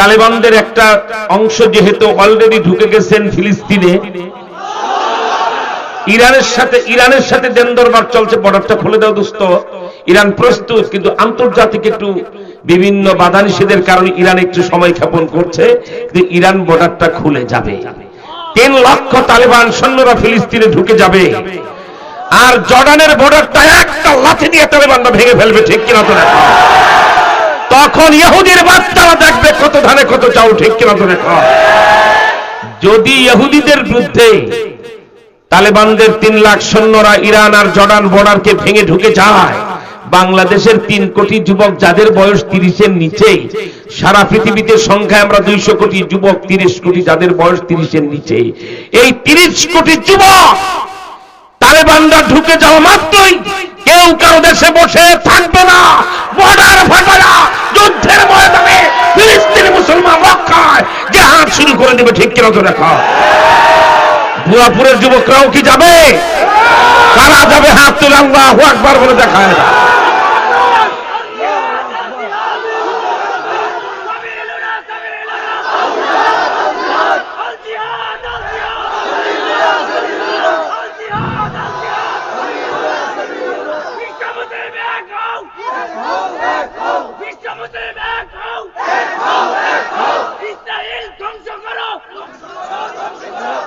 তালেবানদের একটা অংশ যেহেতু অলরেডি ঢুকে গেছেন ফিলিস্তিনে, ইরানের সাথে ইরানের সাথে দেন দরবার চলছে, বর্ডারটা খুলে দাও দোস্ত। ইরান প্রস্তুত, কিন্তু আন্তর্জাতিক একটু বিভিন্ন বাধা নিষেধের কারণে ইরান একটু সময় ক্ষেপণ করছে, কিন্তু ইরান বর্ডারটা খুলে যাবে। তিন লক্ষ তালেবান সৈন্যরা ফিলিস্তিনে ঢুকে যাবে। আর জর্ডানের বর্ডারটা একটা লাথি দিয়ে তালেবানরা ভেঙে ফেলবে, ঠিক কিনা তো দেখো। তখন ইহুদির বাচ্চারা দেখবে কত ধানে কত চাউল, ঠিক কিনা দেখো যদি ইহুদিদের বিরুদ্ধে তালেবানদের তিন লাখ সৈন্যরা ইরান আর জর্ডান বর্ডারকে ভেঙে ঢুকে যায়, বাংলাদেশের তিন কোটি যুবক যাদের বয়স তিরিশের নিচে, সারা পৃথিবীতে সংখ্যায় আমরা দুইশো কোটি যুবক, তিরিশ কোটি যাদের বয়স তিরিশের নিচে। এই তিরিশ কোটি যুবক তালেবানরা ঢুকে যাওয়া মাত্রই কেউ কারও দেশে বসে থাকবে না বর্ডার ফাটারা যুদ্ধের ময়দানে ফিলিস্তিনি মুসলমান রক্ষায় জাহাজ শুরু করে দেবে ঠিক কিনা তো দেখো বুয়াপুরের যুবকরাও কি যাবে? কারা যাবে? হাত তুলে আল্লাহ একবার বলে দেখায়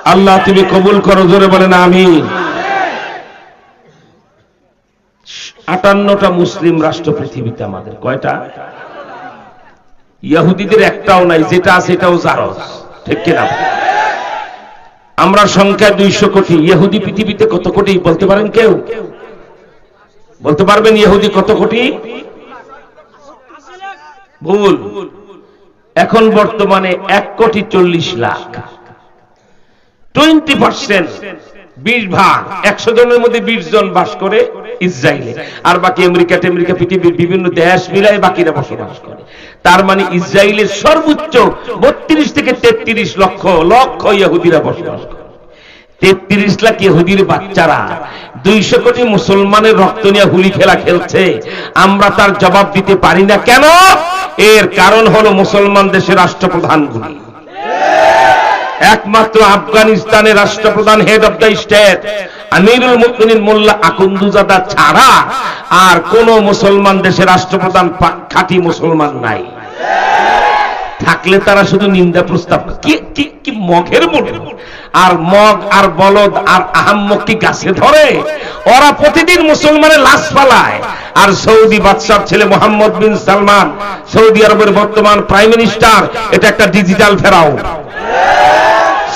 আল্লাহ তুমি কবুল করো, জোরে বলেন আমি আটান্নটা মুসলিম রাষ্ট্র পৃথিবীতে আমাদের, কয়টা? ইহুদিদের একটাও নাই, যেটা আছে এটাও জারজ, ঠিক কিনা? আমরা সংখ্যা দুইশো কোটি ইহুদি পৃথিবীতে কত কোটি, বলতে পারেন কেউ? বলতে পারবেন ইহুদি কত কোটি? ভুল। এখন বর্তমানে এক কোটি চল্লিশ লাখ। টোয়েন্টি পার্সেন্ট বিশ ভাগ। একশো জনের মধ্যে বিশ জন বাস করে ইসরায়েলে আর বাকি আমেরিকা টেমেরিকা পৃথিবীর বিভিন্ন দেশ মিলায় বাকিরা বসবাস করে। তার মানে ইসরায়েলের সর্বোচ্চ বত্রিশ থেকে তেত্রিশ লক্ষ লক্ষ ইহুদিরা বসবাস করে। তেত্রিশ লাখ ইহুদির বাচ্চারা দুইশো কোটি মুসলমানের রক্ত নিয়ে হুলি খেলা খেলছে। আমরা তার জবাব দিতে পারি না কেন? এর কারণ হলো মুসলমান দেশের রাষ্ট্রপ্রধানগুলি একমাত্র আফগানিস্তানের রাষ্ট্রপ্রধান head of the state Amirul মুকমিনিন Mullah Akhundzada ছাড়া আর কোন মুসলমান দেশের রাষ্ট্রপ্রধান খাঁটি মুসলমান নাই। থাকলে তারা শুধু নিন্দা প্রস্তাব কি মগের মনে আর মগ, আর বলদ, আর আহাম্মক কি গাছে ধরে? ওরা প্রতিদিন মুসলমানের লাশ পালায়। আর সৌদি বাদশার ছেলে মোহাম্মদ বিন সালমান, সৌদি আরবের বর্তমান প্রাইম মিনিস্টার, এটা একটা ডিজিটাল ফেরাও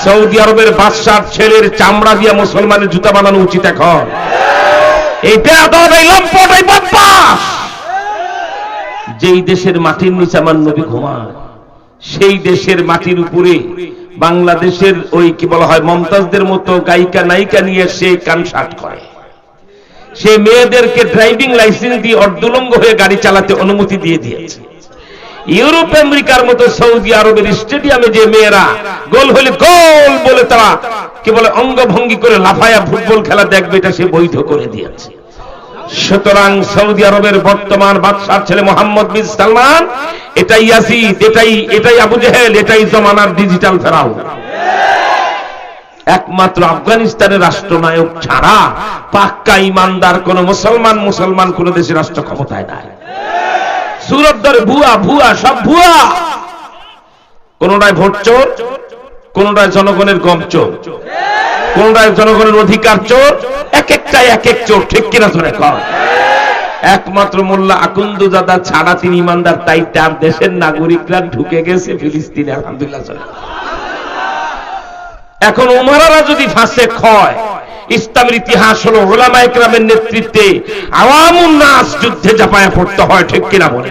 সৌদি আরবের বাদশার ছেলের চামড়া দিয়া মুসলমানের জুতা বানানো উচিত এখন। এই যেই দেশের মাটির নিচে আমার নবী ঘুমায় সেই দেশের মাটির উপরে বাংলাদেশের ওই কি বলা হয়, মমতাজদের মতো গায়িকা, নায়িকা নিয়ে সে কান কানসাট করে। সে মেয়েদেরকে ড্রাইভিং লাইসেন্স দিয়ে অর্ধলঙ্গ হয়ে গাড়ি চালাতে অনুমতি দিয়ে দিয়েছে। ইউরোপ, আমেরিকার মতো সৌদি আরবের স্টেডিয়ামে যে মেয়েরা গোল হলে গোল বলে তারা কি বলে, অঙ্গভঙ্গি করে লাফায়া ফুটবল খেলা দেখবে, এটা সে বৈধ করে দিয়েছে। সুতরাং সৌদি আরবের বর্তমান বাদশাহ ছেলে মোহাম্মদ বিন সালমান, এটাই ইয়াসিদ এটাই এটাই আবু জেহেল, এটাই জমানার ডিজিটাল ফেরাও একমাত্র আফগানিস্তানের রাষ্ট্রনায়ক ছাড়া পাক্কা ইমানদার কোন মুসলমান মুসলমান কোন দেশের রাষ্ট্র ক্ষমতায় নাই। সুরত ধরে ভুয়া ভুয়া, সব ভুয়া কোনটায় ভোট চোর কোনটায় জনগণের গম চোর কোনটায় জনগণের অধিকার চোর, এক একটাই এক এক চোর, ঠিক কিনা ধরে কর একমাত্র মোল্লা আকুন্দু দাদা ছাড়া তিনি ইমানদার, তাই তার দেশের নাগরিকরা ঢুকে গেছে ফিলিস্তিনে, আলহামদুলিল্লাহ। এখন উমারারা যদি ফাঁসে ক্ষয়, ইসলামের ইতিহাস হলো ওলামা একরামের নেতৃত্বে আওয়ামুন নাস যুদ্ধে জাপায় পড়তে হয়, ঠিক কিনা বলে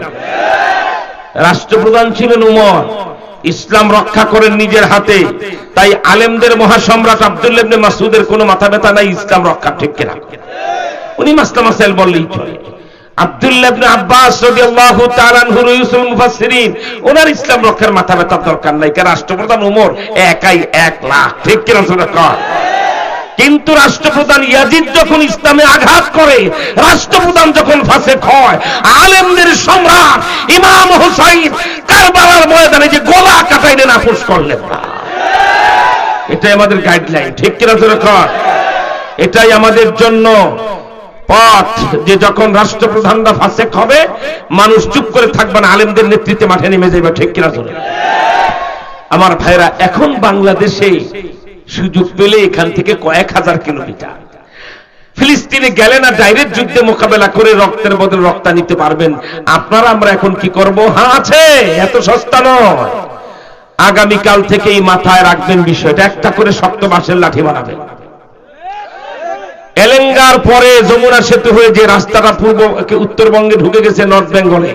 রাষ্ট্রপ্রধান ছিলেন উমর। ইসলাম রক্ষা করেন নিজের হাতে। তাই আলেমদের মহাসম্রাট আব্দুল্লাহ ইবনে মাসুদের কোনো মাথা ব্যথা নাই, ইসলাম রক্ষা, ঠিক কিনা? উনি মাস্টার মাসাইল বললেই চলে। ওনার ইসলাম মাথা দরকার নাই রাষ্ট্রপ্রধান একাই এক লাখ। কিন্তু রাষ্ট্রপ্রধান ইয়াজিদ যখন ইসলামে আঘাত করে, রাষ্ট্রপ্রধান যখন ফাঁসে হয়, আলেমদের সম্রাট ইমাম হুসাইন কারবালার ময়দানে যে গোলা আপোষ করলেন এটাই আমাদের গাইডলাইন ঠিক কিনা কর এটাই আমাদের জন্য পথ যে যখন রাষ্ট্রপ্রধানরা ফাঁসেক হবে, মানুষ চুপ করে থাকবে না, আলেমদের নেতৃত্বে মাঠে নেমে যাবে ঠিক কিনা তোরা আমার ভাইরা, এখন বাংলাদেশে সুযোগ পেলে এখান থেকে কয়েক হাজার কিলোমিটার। ফিলিস্তিনে গেলে না ডাইরেক্ট যুদ্ধে মোকাবেলা করে রক্তের বদলে রক্তা নিতে পারবেন। আপনারা, আমরা এখন কি করব? হ্যাঁ আছে, এত সস্তা নয়। আগামীকাল থেকেই মাথায় রাখবেন বিষয়টা, একটা করে শক্ত বাঁশের লাঠি বানাবেন। এলেঙ্গার পরে যমুনা সেতু হয়ে যে রাস্তাটা পূর্ব উত্তরবঙ্গে ঢুকে গেছে নর্থ বেঙ্গলে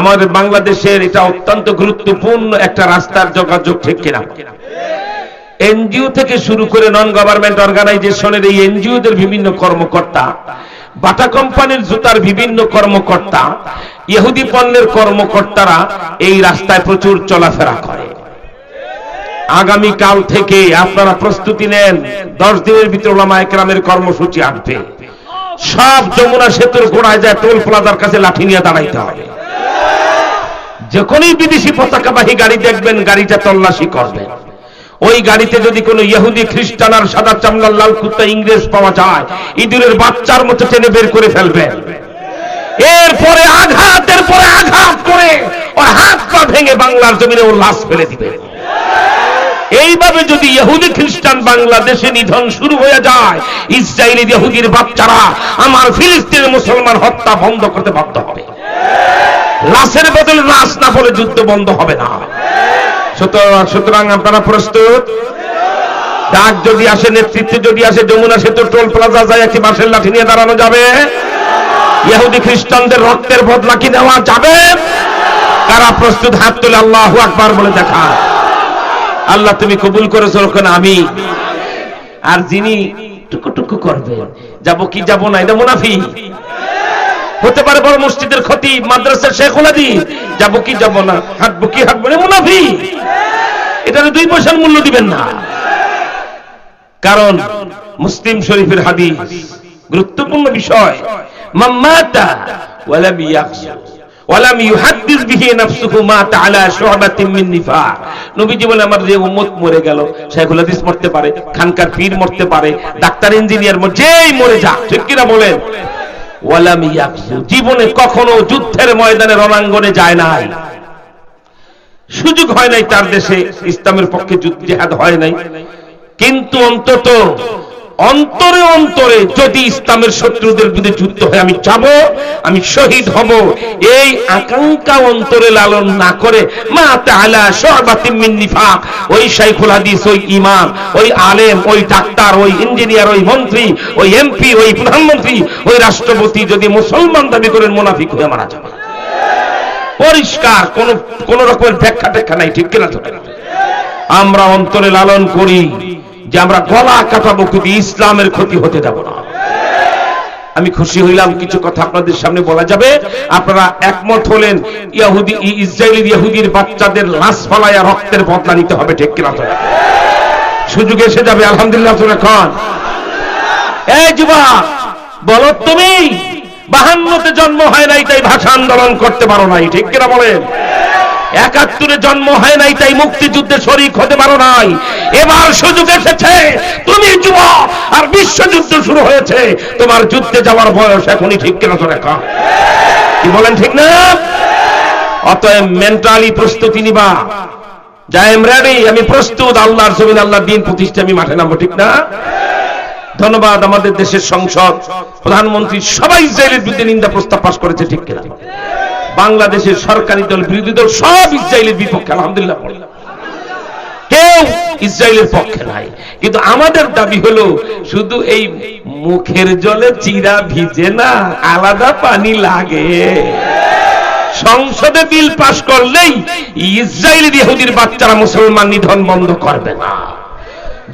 আমাদের বাংলাদেশের এটা অত্যন্ত গুরুত্বপূর্ণ একটা রাস্তার যোগাযোগ ঠিক কিনা। এনজিও থেকে শুরু করে নন গভর্নমেন্ট অর্গানাইজেশনের এই এনজিওদের বিভিন্ন কর্মকর্তা, বাটা কোম্পানির জুতার বিভিন্ন কর্মকর্তা, ইহুদি পণ্যের কর্মকর্তারা এই রাস্তায় প্রচুর চলাফেরা করে। আগামী কাল থেকে আপনারা প্রস্তুতি নেন। দশ দিনের ভিতরে ওলামা একরামের কর্মসূচি আসবে। সব যমুনা সেতুর গোড়ায় যায় টোল প্লাজার কাছে লাঠি নিয়ে দাঁড়াইতে হবে। যখনই বিদেশি পতাকাবাহী গাড়ি দেখবেন, গাড়িটা তল্লাশি করবেন ওই গাড়িতে যদি কোনো ইহুদি, খ্রিস্টান আর সাদা চামড়ার লাল কুত্তা ইংরেজ পাওয়া যায়, ইঁদুরের বাচ্চার মতো টেনে বের করে ফেলবেন এরপরে আঘাতের পরে আঘাত করে ওর হাত পা ভেঙে বাংলার জমিনে ওর লাশ ফেলে দিবে। এইভাবে যদি ইহুদি খ্রিস্টান বাংলাদেশে নিধন শুরু হয়ে যায়, ইসরায়েলি ইহুদির বাচ্চারা আমার ফিলিস্তিনের মুসলমান হত্যা বন্ধ করতে বাধ্য হবে। লাশের বদলে লাশ না বলে যুদ্ধ বন্ধ হবে না। সুতরাং আপনারা প্রস্তুত? ডাক যদি আসে, নেতৃত্বে যদি আসে, যমুনা সেতু, টোল প্লাজা যায়, একটি বাঁশের লাঠি নিয়ে দাঁড়ানো যাবে। ইহুদি খ্রিস্টানদের রক্তের বদলা কি নেওয়া যাবে? কারা প্রস্তুত? হাত তুলে আল্লাহ আকবার বলে দেখা আল্লাহ তুমি কবুল করেছ ওখানে আমি আর যিনি টুকু টুকু করবেন যাব কি যাব না, এটা মুনাফি হতে পারে বড় মসজিদের ক্ষতি মাদ্রাসার শেখ হাদিস। যাব কি যাব না, হাঁটবো কি হাঁটবো না মুনাফি এটার দুই পয়সার মূল্য দিবেন না। কারণ মুসলিম শরীফের হাদিস গুরুত্বপূর্ণ বিষয়। মাম্মাতা ওয়ালাম ইয়াকসু ওয়ালাম ইউহাদ্দিস বিহি নাফসুহু মা তাআলা মিন নিফাক নবীজি বলে, আমার যে উম্মত মরে গেল হাদিস মরতে পারে, খানকার পীর মরতে পারে, ডাক্তার, ইঞ্জিনিয়ার যেই মরে ঠিক বলেন? ওয়ালাম ইয়াকসু জীবনে কখনো যুদ্ধের ময়দানে রণাঙ্গনে যায় নাই। সুযোগ হয় নাই তার দেশে, ইসলামের পক্ষে যুদ্ধ জেহাদ হয় নাই। কিন্তু অন্তত অন্তরে অন্তরে যদি ইসলামের শত্রুদের বিরুদ্ধে যুদ্ধ হয়, আমি যাব, আমি শহীদ হব। এই আকাঙ্ক্ষা অন্তরে লালন না করে, মা তাআলা শরবাতিম মিন নিফাক, ওই শাইখুল হাদিস, ওই ইমাম, ওই আলেম, ওই ডাক্তার, ওই ইঞ্জিনিয়ার, ওই মন্ত্রী, ওই এমপি, ওই প্রধানমন্ত্রী, ওই রাষ্ট্রপতি যদি মুসলমান দাবি করেন, মুনাফিক হয়ে মারা যাবে। পরিষ্কার, কোন কোন রকমের ব্যাখ্যা টেখ্যা নাই, ঠিক কিনা আমরা অন্তরে লালন করি। যে আমরা গলা কাটাবো কিন্তু ইসলামের ক্ষতি হতে যাব না। আমি খুশি হইলাম, কিছু কথা আপনাদের সামনে বলা যাবে। আপনারা একমত হলেন, ইয়াহুদি ইসরায়েলি ইহুদির বাচ্চাদের লাশ ফলাইয়া রক্তের বদলা নিতে হবে, ঠিক কিনা তো সুযোগ এসে যাবে, আলহামদুলিল্লাহ তোরা খান এই যুবক বলো তুমি, বাহান্নতে জন্ম হয় নাই, তাই ভাষা আন্দোলন করতে পারো নাই, ঠিক কিনা বলেন? একাত্তরে জন্ম হয় নাই, তাই মুক্তিযুদ্ধে শরিক হতে পারো নাই। এবার সুযোগ এসেছে, তুমি যুবক, আর বিশ্বযুদ্ধ শুরু হয়েছে। তোমার যুদ্ধে যাওয়ার বয়স এখনই ঠিক কিনা তো রেখা কি বলেন ঠিক না? অতএব মেন্টালি প্রস্তুতি নিবা। এম রেডি আমি প্রস্তুত, আল্লাহর জমিন আল্লাহর দিন প্রতিষ্ঠা, আমি মাঠে নামবো, ঠিক না? ধন্যবাদ, আমাদের দেশের সংসদ, প্রধানমন্ত্রী সবাই ইসরায়েলের বিরুদ্ধে নিন্দা প্রস্তাব পাশ করেছে, ঠিক কিনা? বাংলাদেশের সরকারি দল, বিরোধী দল সব ইসরায়েলের বিপক্ষে, আলহামদুলিল্লাহ বলে। কেউ ইসরায়েলের পক্ষে নাই। কিন্তু আমাদের দাবি হলো, শুধু এই মুখের জলে চিরা ভিজে না, আলাদা পানি লাগে। সংসদে বিল পাশ করলেই ইসরায়েলের ইহুদির বাচ্চারা মুসলমান নিধন বন্ধ করবে না।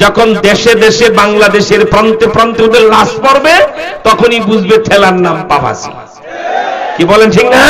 যখন দেশে দেশে বাংলাদেশের প্রান্তে প্রান্তে ওদের লাশ পড়বে, তখনই বুঝবে ঠেলার নাম পাবাসি কি বলেন ঠিক না?